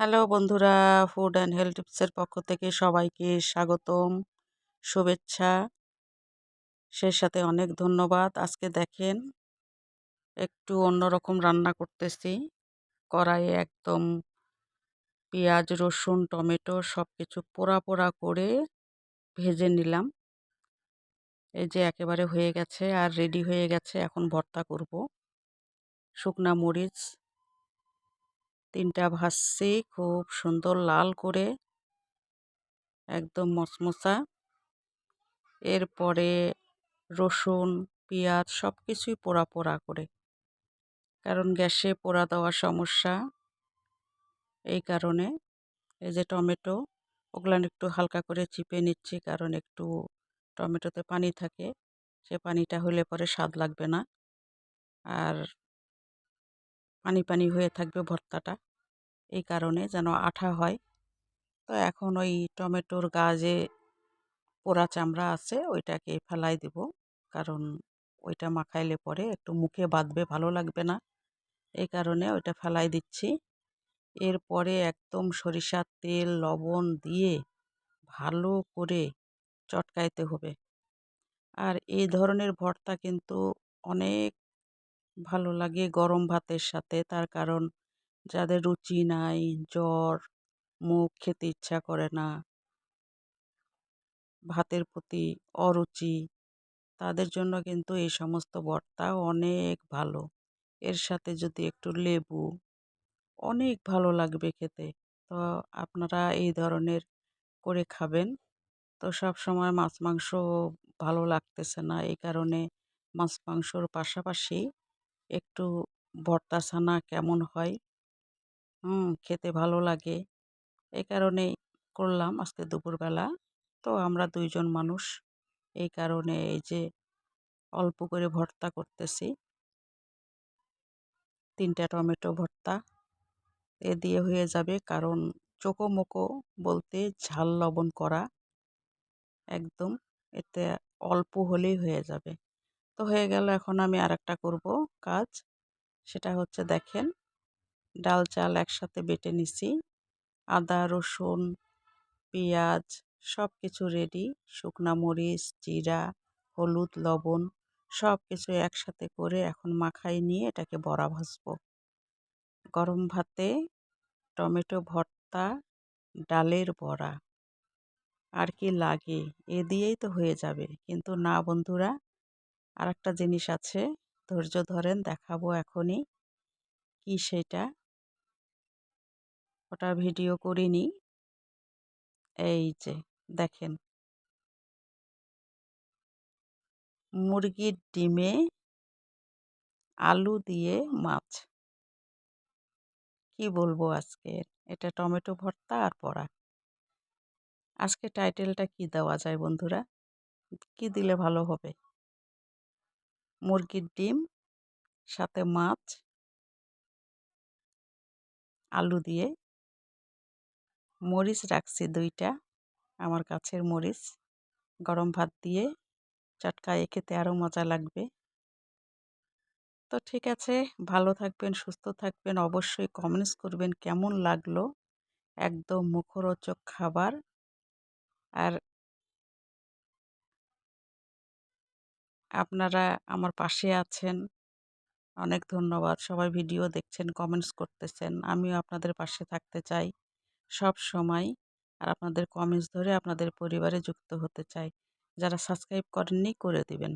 Hello বন্ধুরা food and health টিপসের পক্ষ থেকে সবাইকে স্বাগতম, শুভেচ্ছা। সেই সাথে অনেক ধন্যবাদ। আজকে দেখেন, একটু অন্যরকম রান্না করতেছি। কড়াইয়ে একদম পেঁয়াজ, রসুন, টমেটো সব কিছু পোড়া পোড়া করে ভেজে নিলাম। এই যে একেবারে হয়ে গেছে আর রেডি হয়ে গেছে। এখন ভর্তা করব। শুকনা মরিচ তিনটা ভাজছি খুব সুন্দর লাল করে, একদম মচমচা। এরপরে রসুন, পেঁয়াজ সব কিছুই পোড়া পোড়া করে, কারণ গ্যাসে পোড়া দেওয়ার সমস্যা। এই কারণে এই যে টমেটো ওগুলান একটু হালকা করে চিপে নিচ্ছি কারণ একটু টমেটোতে পানি থাকে, সে পানিটা হলে পরে স্বাদ লাগবে না। আর পানি পানি হয়ে থাকবে ভর্তাটা। এই কারণে যেন আঠা হয়। তো এখন ওই টমেটোর গা যে পোড়া চামড়া আছে, ওইটাকে ফেলাই দেব। কারণ ওইটা মাখাইলে পরে একটু মুখে বাঁধবে, ভালো লাগবে না। এই কারণে ওইটা ফেলাই দিচ্ছি। এরপরে একদম সরিষার তেল, লবণ দিয়ে ভালো করে চটকাইতে হবে। আর এই ধরনের ভর্তা কিন্তু অনেক ভালো লাগে গরম ভাতের সাথে। তার কারণ যাদের রুচি নাই, জ্বর, মুখ খেতে ইচ্ছা করে না, ভাতের প্রতি অরুচি, তাদের জন্য কিন্তু এই সমস্ত ভর্তা অনেক ভালো। এর সাথে যদি একটু লেবু, অনেক ভালো লাগবে খেতে। তো আপনারা এই ধরনের করে খাবেন। তো সব সময় মাছ মাংস ভালো লাগতেছে না। এই কারণে মাছ মাংসর পাশাপাশি একটু ভর্তা ছানা কেমন হয়? হুম, খেতে ভালো লাগে। এই কারণেই করলাম আজকে দুপুরবেলা। তো আমরা দুইজন মানুষ। এই কারণে এই যে অল্প করে ভর্তা করতেছি। তিনটা টমেটো ভর্তা। এ দিয়ে হয়ে যাবে কারণ চোখো মোকো বলতে ঝাল লবণ করা। একদম, এতে অল্প হলেই হয়ে যাবে। তো হয়ে গেল এখন আমি আর একটা করব কাজ। সেটা হচ্ছে দেখেন, ডাল চাল একসাথে বেটে নিছি। আদা, রসুন, পেঁয়াজ সব কিছু রেডি শুকনা মরিচ, জিরা, হলুদ, লবণ সব কিছু একসাথে করে এখন মাখাই নিয়ে এটাকে বড়া ভাজবো। গরম ভাতে টমেটো, ভর্তা, ডালের বড়া। আর কি লাগে? এ দিয়েই তো হয়ে যাবে। কিন্তু না বন্ধুরা আর একটা জিনিস আছে, ধৈর্য ধরেন, দেখাবো এখনই। কি সেটা? ওটা ভিডিও করিনি। এই যে, দেখেন। মুরগির ডিমে আলু দিয়ে মাছ। কি বলব আজকে? এটা টমেটো ভর্তা আর পড়া আজকে টাইটেলটা কি দেওয়া যায় বন্ধুরা? কি দিলে ভালো হবে? মুরগির ডিম, সাথে মাছ আলু দিয়ে। মরিচ রাখছি দুইটা, আমার কাছের মরিচ। গরম ভাত দিয়ে চটকায়ে খেতে আরও মজা লাগবে। তো ঠিক আছে, ভালো থাকবেন, সুস্থ থাকবেন, অবশ্যই কমেন্টস করবেন কেমন লাগল? একদম মুখরোচক খাবার। আর আপনারা আমার পাশে আছেন। অনেক ধন্যবাদ। সবাই ভিডিও দেখছেন কমেন্টস করতেছেন। আমিও আপনাদের পাশে থাকতে চাই সব সময়। আর আপনাদের কমেন্টস ধরে আপনাদের পরিবারে যুক্ত হতে চাই। যারা সাবস্ক্রাইব করেননি, করে দিবেন।